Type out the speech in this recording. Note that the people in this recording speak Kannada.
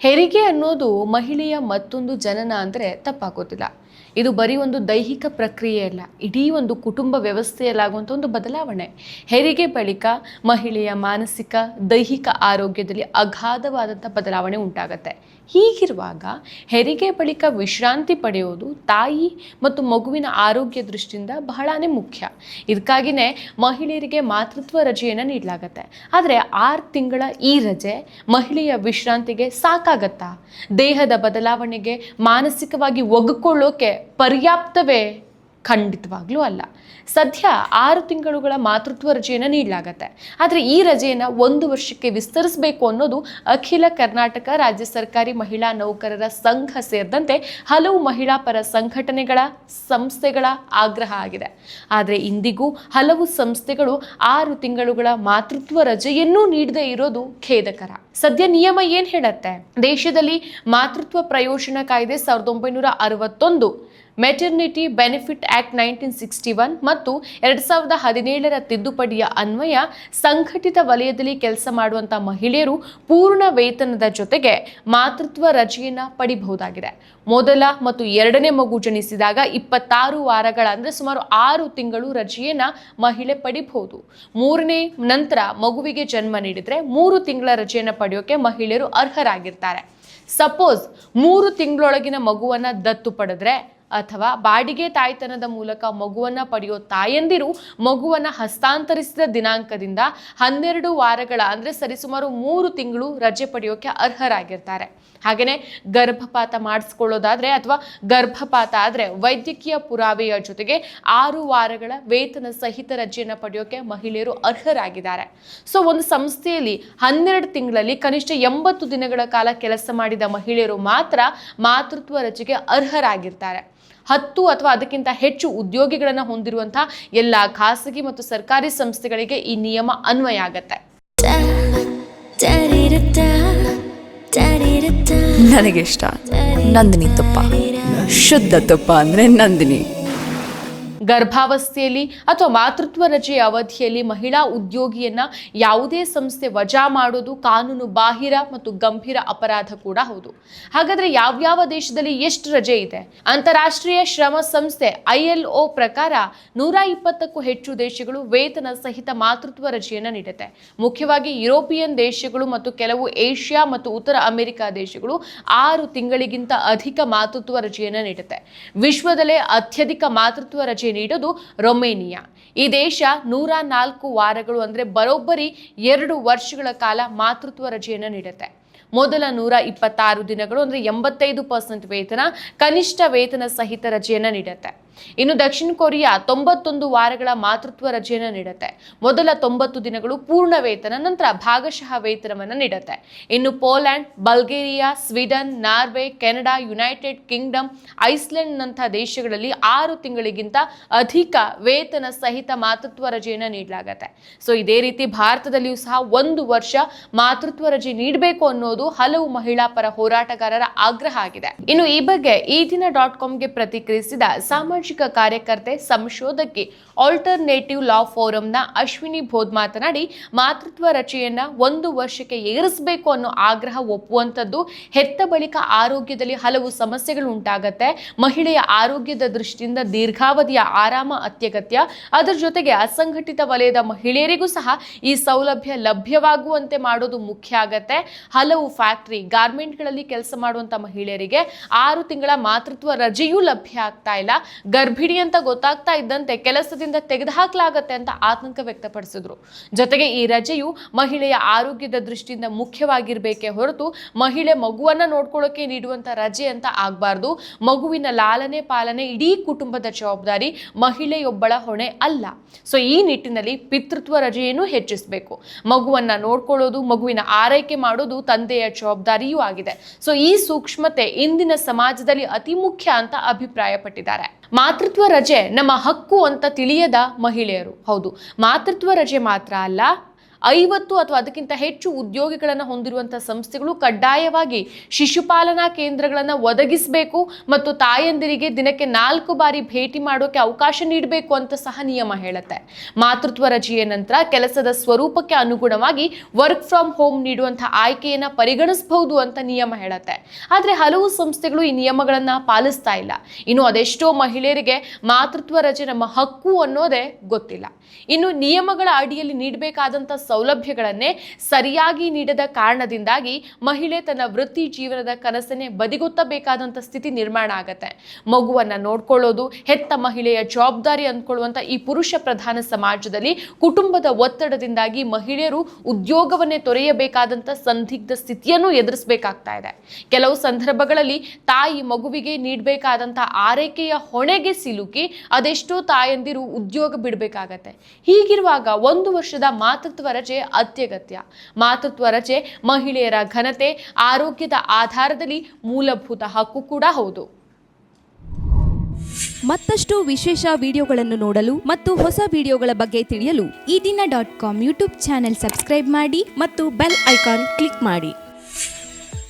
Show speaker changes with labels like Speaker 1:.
Speaker 1: ಹೆರಿಗೆ ಅನ್ನೋದು ಮಹಿಳೆಯ ಮತ್ತೊಂದು ಜನನ ಅಂದರೆ ತಪ್ಪಾಗೋದಿಲ್ಲ. ಇದು ಬರೀ ಒಂದು ದೈಹಿಕ ಪ್ರಕ್ರಿಯೆ ಅಲ್ಲ, ಇಡೀ ಒಂದು ಕುಟುಂಬ ವ್ಯವಸ್ಥೆಯಲ್ಲಾಗುವಂಥ ಒಂದು ಬದಲಾವಣೆ. ಹೆರಿಗೆ ಬಳಿಕ ಮಹಿಳೆಯ ಮಾನಸಿಕ, ದೈಹಿಕ ಆರೋಗ್ಯದಲ್ಲಿ ಅಗಾಧವಾದಂಥ ಬದಲಾವಣೆ ಉಂಟಾಗತ್ತೆ. ಹೀಗಿರುವಾಗ ಹೆರಿಗೆ ಬಳಿಕ ವಿಶ್ರಾಂತಿ ಪಡೆಯೋದು ತಾಯಿ ಮತ್ತು ಮಗುವಿನ ಆರೋಗ್ಯ ದೃಷ್ಟಿಯಿಂದ ಬಹಳನೇ ಮುಖ್ಯ. ಇದಕ್ಕಾಗಿಯೇ ಮಹಿಳೆಯರಿಗೆ ಮಾತೃತ್ವ ರಜೆಯನ್ನು ನೀಡಲಾಗತ್ತೆ. ಆದರೆ ಆರು ತಿಂಗಳ ಈ ರಜೆ ಮಹಿಳೆಯ ವಿಶ್ರಾಂತಿಗೆ ಸಾಕಾಗತ್ತಾ? ದೇಹದ ಬದಲಾವಣೆಗೆ ಮಾನಸಿಕವಾಗಿ ಒಗ್ಗಿಕೊಳ್ಳೋಕೆ पर्याप्त वेळ ಖಂಡಿತವಾಗ್ಲೂ ಅಲ್ಲ. ಸದ್ಯ ಆರು ತಿಂಗಳುಗಳ ಮಾತೃತ್ವ ರಜೆಯನ್ನು ನೀಡಲಾಗತ್ತೆ. ಆದರೆ ಈ ರಜೆಯನ್ನು ಒಂದು ವರ್ಷಕ್ಕೆ ವಿಸ್ತರಿಸಬೇಕು ಅನ್ನೋದು ಅಖಿಲ ಕರ್ನಾಟಕ ರಾಜ್ಯ ಸರ್ಕಾರಿ ಮಹಿಳಾ ನೌಕರರ ಸಂಘ ಸೇರಿದಂತೆ ಹಲವು ಮಹಿಳಾ ಪರ ಸಂಘಟನೆಗಳ ಸಂಸ್ಥೆಗಳ ಆಗ್ರಹ ಆಗಿದೆ. ಆದರೆ ಇಂದಿಗೂ ಹಲವು ಸಂಸ್ಥೆಗಳು ಆರು ತಿಂಗಳುಗಳ ಮಾತೃತ್ವ ರಜೆಯನ್ನೂ ನೀಡದೇ ಇರೋದು ಖೇದಕರ. ಸದ್ಯ ನಿಯಮ ಏನು ಹೇಳತ್ತೆ? ದೇಶದಲ್ಲಿ ಮಾತೃತ್ವ ಪ್ರಯೋಜನ ಕಾಯ್ದೆ ಸಾವಿರದ ಒಂಬೈನೂರ ಅರವತ್ತೊಂದು maternity benefit act nineteen sixty one ಮತ್ತು ಎರಡು ಸಾವಿರದ ಹದಿನೇಳರ ತಿದ್ದುಪಡಿಯ ಅನ್ವಯ ಸಂಘಟಿತ ವಲಯದಲ್ಲಿ ಕೆಲಸ ಮಾಡುವಂತಹ ಮಹಿಳೆಯರು ಪೂರ್ಣ ವೇತನದ ಜೊತೆಗೆ ಮಾತೃತ್ವ ರಜೆಯನ್ನು ಪಡಿಬಹುದಾಗಿದೆ. ಮೊದಲ ಮತ್ತು ಎರಡನೇ ಮಗು ಜನಿಸಿದಾಗ ಇಪ್ಪತ್ತಾರು ವಾರಗಳ ಅಂದರೆ ಸುಮಾರು ಆರು ತಿಂಗಳು ರಜೆಯನ್ನು ಮಹಿಳೆ ಪಡಿಬಹುದು. ಮೂರನೇ ನಂತರ ಮಗುವಿಗೆ ಜನ್ಮ ನೀಡಿದರೆ ಮೂರು ತಿಂಗಳ ರಜೆಯನ್ನು ಪಡೆಯೋಕೆ ಮಹಿಳೆಯರು ಅರ್ಹರಾಗಿರ್ತಾರೆ. ಸಪೋಸ್ ಮೂರು ತಿಂಗಳೊಳಗಿನ ಮಗುವನ್ನು ದತ್ತು ಪಡೆದ್ರೆ ಅಥವಾ ಬಾಡಿಗೆ ತಾಯ್ತನದ ಮೂಲಕ ಮಗುವನ್ನು ಪಡೆಯೋ ತಾಯಂದಿರು ಮಗುವನ್ನ ಹಸ್ತಾಂತರಿಸಿದ ದಿನಾಂಕದಿಂದ ಹನ್ನೆರಡು ವಾರಗಳ, ಅಂದರೆ ಸರಿಸುಮಾರು ಮೂರು ತಿಂಗಳು ರಜೆ ಪಡೆಯೋಕೆ ಅರ್ಹರಾಗಿರ್ತಾರೆ. ಹಾಗೆಯೇ ಗರ್ಭಪಾತ ಮಾಡಿಸ್ಕೊಳ್ಳೋದಾದರೆ ಅಥವಾ ಗರ್ಭಪಾತ ಆದರೆ ವೈದ್ಯಕೀಯ ಪುರಾವೆಯ ಜೊತೆಗೆ ಆರು ವಾರಗಳ ವೇತನ ಸಹಿತ ರಜೆಯನ್ನು ಪಡೆಯೋಕೆ ಮಹಿಳೆಯರು ಅರ್ಹರಾಗಿದ್ದಾರೆ. ಸೊ ಒಂದು ಸಂಸ್ಥೆಯಲ್ಲಿ ಹನ್ನೆರಡು ತಿಂಗಳಲ್ಲಿ ಕನಿಷ್ಠ ಎಂಬತ್ತು ದಿನಗಳ ಕಾಲ ಕೆಲಸ ಮಾಡಿದ ಮಹಿಳೆಯರು ಮಾತ್ರ ಮಾತೃತ್ವ ರಜೆಗೆ ಅರ್ಹರಾಗಿರ್ತಾರೆ. ಹತ್ತು ಅಥವಾ ಅದಕ್ಕಿಂತ ಹೆಚ್ಚು ಉದ್ಯೋಗಿಗಳನ್ನು ಹೊಂದಿರುವಂತಹ ಎಲ್ಲ ಖಾಸಗಿ ಮತ್ತು ಸರ್ಕಾರಿ ಸಂಸ್ಥೆಗಳಿಗೆ ಈ ನಿಯಮ ಅನ್ವಯ ಆಗತ್ತೆ.
Speaker 2: ನನಗಿಷ್ಟ ನಂದಿನಿ ತುಪ್ಪ. ಶುದ್ಧ ತುಪ್ಪ ಅಂದ್ರೆ ನಂದಿನಿ.
Speaker 1: ಗರ್ಭಾವಸ್ಥೆಯಲ್ಲಿ ಅಥವಾ ಮಾತೃತ್ವ ರಜೆಯ ಅವಧಿಯಲ್ಲಿ ಮಹಿಳಾ ಉದ್ಯೋಗಿಯನ್ನ ಯಾವುದೇ ಸಂಸ್ಥೆ ವಜಾ ಮಾಡೋದು ಕಾನೂನು ಬಾಹಿರ ಮತ್ತು ಗಂಭೀರ ಅಪರಾಧ ಕೂಡ ಹೌದು. ಹಾಗಾದ್ರೆ ಯಾವ್ಯಾವ ದೇಶದಲ್ಲಿ ಎಷ್ಟು ರಜೆ ಇದೆ? ಅಂತಾರಾಷ್ಟ್ರೀಯ ಶ್ರಮ ಸಂಸ್ಥೆ ಐ ಪ್ರಕಾರ ನೂರ ಇಪ್ಪತ್ತಕ್ಕೂ ಹೆಚ್ಚು ದೇಶಗಳು ವೇತನ ಸಹಿತ ಮಾತೃತ್ವ ರಜೆಯನ್ನು ನೀಡುತ್ತೆ. ಮುಖ್ಯವಾಗಿ ಯುರೋಪಿಯನ್ ದೇಶಗಳು ಮತ್ತು ಕೆಲವು ಏಷ್ಯಾ ಮತ್ತು ಉತ್ತರ ಅಮೆರಿಕ ದೇಶಗಳು ಆರು ತಿಂಗಳಿಗಿಂತ ಅಧಿಕ ಮಾತೃತ್ವ ರಜೆಯನ್ನು ನೀಡುತ್ತೆ. ವಿಶ್ವದಲ್ಲೇ ಅತ್ಯಧಿಕ ಮಾತೃತ್ವ ರಜೆ ನೀಡೋದು ರೊಮೇನಿಯಾ. ಈ ದೇಶ ನೂರ ನಾಲ್ಕು ವಾರಗಳು ಅಂದರೆ ಬರೋಬ್ಬರಿ ಎರಡು ವರ್ಷಗಳ ಕಾಲ ಮಾತೃತ್ವ ರಜೆಯನ್ನು ನೀಡುತ್ತೆ. ಮೊದಲ ನೂರ ಇಪ್ಪತ್ತಾರು ದಿನಗಳು ಅಂದರೆ ಎಂಬತ್ತೈದು ಪರ್ಸೆಂಟ್ ವೇತನ, ಕನಿಷ್ಠ ವೇತನ ಸಹಿತ ರಜೆಯನ್ನು ನೀಡುತ್ತೆ. ಇನ್ನು ದಕ್ಷಿಣ ಕೊರಿಯಾ ತೊಂಬತ್ತೊಂದು ವಾರಗಳ ಮಾತೃತ್ವ ರಜೆಯನ್ನು ನೀಡುತ್ತೆ. ಮೊದಲ ತೊಂಬತ್ತು ದಿನಗಳು ಪೂರ್ಣ ವೇತನ, ನಂತರ ಭಾಗಶಃ ವೇತನವನ್ನು ನೀಡುತ್ತೆ. ಇನ್ನು Poland, Bulgaria, Sweden, Norway, Canada, United Kingdom, ಐಸ್ಲೆಂಡ್ನಂಥ ದೇಶಗಳಲ್ಲಿ ಆರು ತಿಂಗಳಿಗಿಂತ ಅಧಿಕ ವೇತನ ಸಹಿತ ಮಾತೃತ್ವ ರಜೆಯನ್ನು ನೀಡಲಾಗತ್ತೆ. ಸೊ, ಇದೇ ರೀತಿ ಭಾರತದಲ್ಲಿಯೂ ಸಹ ಒಂದು ವರ್ಷ ಮಾತೃತ್ವ ರಜೆ ನೀಡಬೇಕು ಅನ್ನೋದು ಹಲವು ಮಹಿಳಾ ಪರ ಹೋರಾಟಗಾರರ ಆಗ್ರಹ ಆಗಿದೆ. ಇನ್ನು ಈ ಬಗ್ಗೆ ಈ ದಿನ ಡಾಟ್ ಕಾಮ್ಗೆ ಪ್ರತಿಕ್ರಿಯಿಸಿದ ಸಾಮಾಜಿಕ ಕಾರ್ಯಕರ್ತೆ ಸಂಶೋಧಕಿ ಆಲ್ಟರ್ನೇಟಿವ್ ಲಾ ಫೋರಂನ ಅಶ್ವಿನಿ ಬೋಧ್ ಮಾತನಾಡಿ, ಮಾತೃತ್ವ ರಚೆಯನ್ನ ಒಂದು ವರ್ಷಕ್ಕೆ ಏರಿಸಬೇಕು ಅನ್ನೋ ಆಗ್ರಹ ಒಪ್ಪುವಂಥದ್ದು ಹೆತ್ತ ಬಳಿಕ ಆರೋಗ್ಯದಲ್ಲಿ ಹಲವು ಸಮಸ್ಯೆಗಳು ಉಂಟಾಗತ್ತೆ. ಮಹಿಳೆಯ ಆರೋಗ್ಯದ ದೃಷ್ಟಿಯಿಂದ ದೀರ್ಘಾವಧಿಯ ಆರಾಮ ಅತ್ಯಗತ್ಯ. ಅದರ ಜೊತೆಗೆ ಅಸಂಘಟಿತ ವಲಯದ ಮಹಿಳೆಯರಿಗೂ ಸಹ ಈ ಸೌಲಭ್ಯ ಲಭ್ಯವಾಗುವಂತೆ ಮಾಡೋದು ಮುಖ್ಯ ಆಗತ್ತೆ. ಹಲವು ಫ್ಯಾಕ್ಟರಿ ಗಾರ್ಮೆಂಟ್ಗಳಲ್ಲಿ ಕೆಲಸ ಮಾಡುವಂತ ಮಹಿಳೆಯರಿಗೆ ಆರು ತಿಂಗಳ ಮಾತೃತ್ವ ರಜೆಯೂ ಲಭ್ಯ ಆಗ್ತಾ ಇಲ್ಲ. ಗರ್ಭಿಣಿ ಅಂತ ಗೊತ್ತಾಗ್ತಾ ಇದ್ದಂತೆ ಕೆಲಸದಿಂದ ತೆಗೆದುಹಾಕಲಾಗತ್ತೆ ಅಂತ ಆತಂಕ ವ್ಯಕ್ತಪಡಿಸಿದ್ರು. ಜೊತೆಗೆ ಈ ರಜೆಯು ಮಹಿಳೆಯ ಆರೋಗ್ಯದ ದೃಷ್ಟಿಯಿಂದ ಮುಖ್ಯವಾಗಿರ್ಬೇಕೇ ಹೊರತು ಮಹಿಳೆ ಮಗುವನ್ನ ನೋಡ್ಕೊಳ್ಳೋಕೆ ನೀಡುವಂತ ರಜೆ ಅಂತ ಆಗಬಾರ್ದು. ಮಗುವಿನ ಲಾಲನೆ ಪಾಲನೆ ಇಡೀ ಕುಟುಂಬದ ಜವಾಬ್ದಾರಿ ಮಹಿಳೆಯೊಬ್ಬಳ ಹೊಣೆ ಅಲ್ಲ. ಸೊ ಈ ನಿಟ್ಟಿನಲ್ಲಿ ಪಿತೃತ್ವ ರಜೆಯನ್ನು ಹೆಚ್ಚಿಸಬೇಕು. ಮಗುವನ್ನ ನೋಡ್ಕೊಳ್ಳೋದು, ಮಗುವಿನ ಆರೈಕೆ ಮಾಡೋದು ತಂದೆಯ ಜವಾಬ್ದಾರಿಯೂ ಆಗಿದೆ. ಸೊ ಈ ಸೂಕ್ಷ್ಮತೆ ಇಂದಿನ ಸಮಾಜದಲ್ಲಿ ಅತಿ ಮುಖ್ಯ ಅಂತ ಅಭಿಪ್ರಾಯಪಟ್ಟಿದ್ದಾರೆ. ಮಾತೃತ್ವ ರಜೆ ನಮ್ಮ ಹಕ್ಕು ಅಂತ ತಿಳಿಯದ ಮಹಿಳೆಯರು. ಹೌದು ಮಾತೃತ್ವ ರಜೆ ಮಾತ್ರ ಅಲ್ಲ ಐವತ್ತು ಅಥವಾ ಅದಕ್ಕಿಂತ ಹೆಚ್ಚು ಉದ್ಯೋಗಿಗಳನ್ನು ಹೊಂದಿರುವಂತಹ ಸಂಸ್ಥೆಗಳು ಕಡ್ಡಾಯವಾಗಿ ಶಿಶುಪಾಲನಾ ಕೇಂದ್ರಗಳನ್ನು ಒದಗಿಸಬೇಕು ಮತ್ತು ತಾಯಂದಿರಿಗೆ ದಿನಕ್ಕೆ ನಾಲ್ಕು ಬಾರಿ ಭೇಟಿ ಮಾಡೋಕೆ ಅವಕಾಶ ನೀಡಬೇಕು ಅಂತ ಸಹ ನಿಯಮ ಹೇಳುತ್ತೆ. ಮಾತೃತ್ವ ರಜೆಯ ನಂತರ ಕೆಲಸದ ಸ್ವರೂಪಕ್ಕೆ ಅನುಗುಣವಾಗಿ ವರ್ಕ್ ಫ್ರಮ್ ಹೋಮ್ ನೀಡುವಂತಹ ಆಯ್ಕೆಯನ್ನು ಪರಿಗಣಿಸಬಹುದು ಅಂತ ನಿಯಮ ಹೇಳುತ್ತೆ. ಆದರೆ ಹಲವು ಸಂಸ್ಥೆಗಳು ಈ ನಿಯಮಗಳನ್ನು ಪಾಲಿಸ್ತಾ ಇಲ್ಲ. ಇನ್ನು ಅದೆಷ್ಟೋ ಮಹಿಳೆಯರಿಗೆ ಮಾತೃತ್ವ ರಜೆ ನಮ್ಮ ಹಕ್ಕು ಅನ್ನೋದೇ ಗೊತ್ತಿಲ್ಲ. ಇನ್ನು ನಿಯಮಗಳ ಅಡಿಯಲ್ಲಿ ನೀಡಬೇಕಾದಂಥ ಸೌಲಭ್ಯಗಳನ್ನೇ ಸರಿಯಾಗಿ ನೀಡದ ಕಾರಣದಿಂದಾಗಿ ಮಹಿಳೆ ತನ್ನ ವೃತ್ತಿ ಜೀವನದ ಕನಸನ್ನೇ ಬದಿಗೊತ್ತಬೇಕಾದಂಥ ಸ್ಥಿತಿ ನಿರ್ಮಾಣ ಆಗತ್ತೆ. ಮಗುವನ್ನ ನೋಡ್ಕೊಳ್ಳೋದು, ಹೆತ್ತ ಮಹಿಳೆಯ ಜವಾಬ್ದಾರಿ ಅಂದ್ಕೊಳ್ಳುವಂಥ ಈ ಪುರುಷ ಪ್ರಧಾನ ಸಮಾಜದಲ್ಲಿ ಕುಟುಂಬದ ಒತ್ತಡದಿಂದಾಗಿ ಮಹಿಳೆಯರು ಉದ್ಯೋಗವನ್ನೇ ತೊರೆಯಬೇಕಾದಂಥ ಸಂದಿಗ್ಧ ಸ್ಥಿತಿಯನ್ನು ಎದುರಿಸಬೇಕಾಗ್ತಾ ಇದೆ. ಕೆಲವು ಸಂದರ್ಭಗಳಲ್ಲಿ ತಾಯಿ ಮಗುವಿಗೆ ನೀಡಬೇಕಾದಂಥ ಆರೈಕೆಯ ಹೊಣೆಗೆ ಸಿಲುಕಿ ಅದೆಷ್ಟೋ ತಾಯಂದಿರು ಉದ್ಯೋಗ ಬಿಡಬೇಕಾಗತ್ತೆ. ಹೀಗಿರುವಾಗ ಒಂದು ವರ್ಷದ ಮಾತೃತ್ವ ರಜೆ ಅತ್ಯಗತ್ಯ. ಮಾತೃತ್ವ ರಜೆ ಮಹಿಳೆಯರ ಘನತೆ ಆರೋಗ್ಯದ ಆಧಾರದಲ್ಲಿ ಮೂಲಭೂತ ಹಕ್ಕು ಕೂಡ ಹೌದು.
Speaker 3: ಮತ್ತಷ್ಟು ವಿಶೇಷ ವಿಡಿಯೋಗಳನ್ನು ನೋಡಲು ಮತ್ತು ಹೊಸ ವಿಡಿಯೋಗಳ ಬಗ್ಗೆ ತಿಳಿಯಲು
Speaker 4: Ee Dina dot com YouTube channel subscribe ಮಾಡಿ ಮತ್ತು ಬೆಲ್ ಐಕಾನ್ ಕ್ಲಿಕ್ ಮಾಡಿ.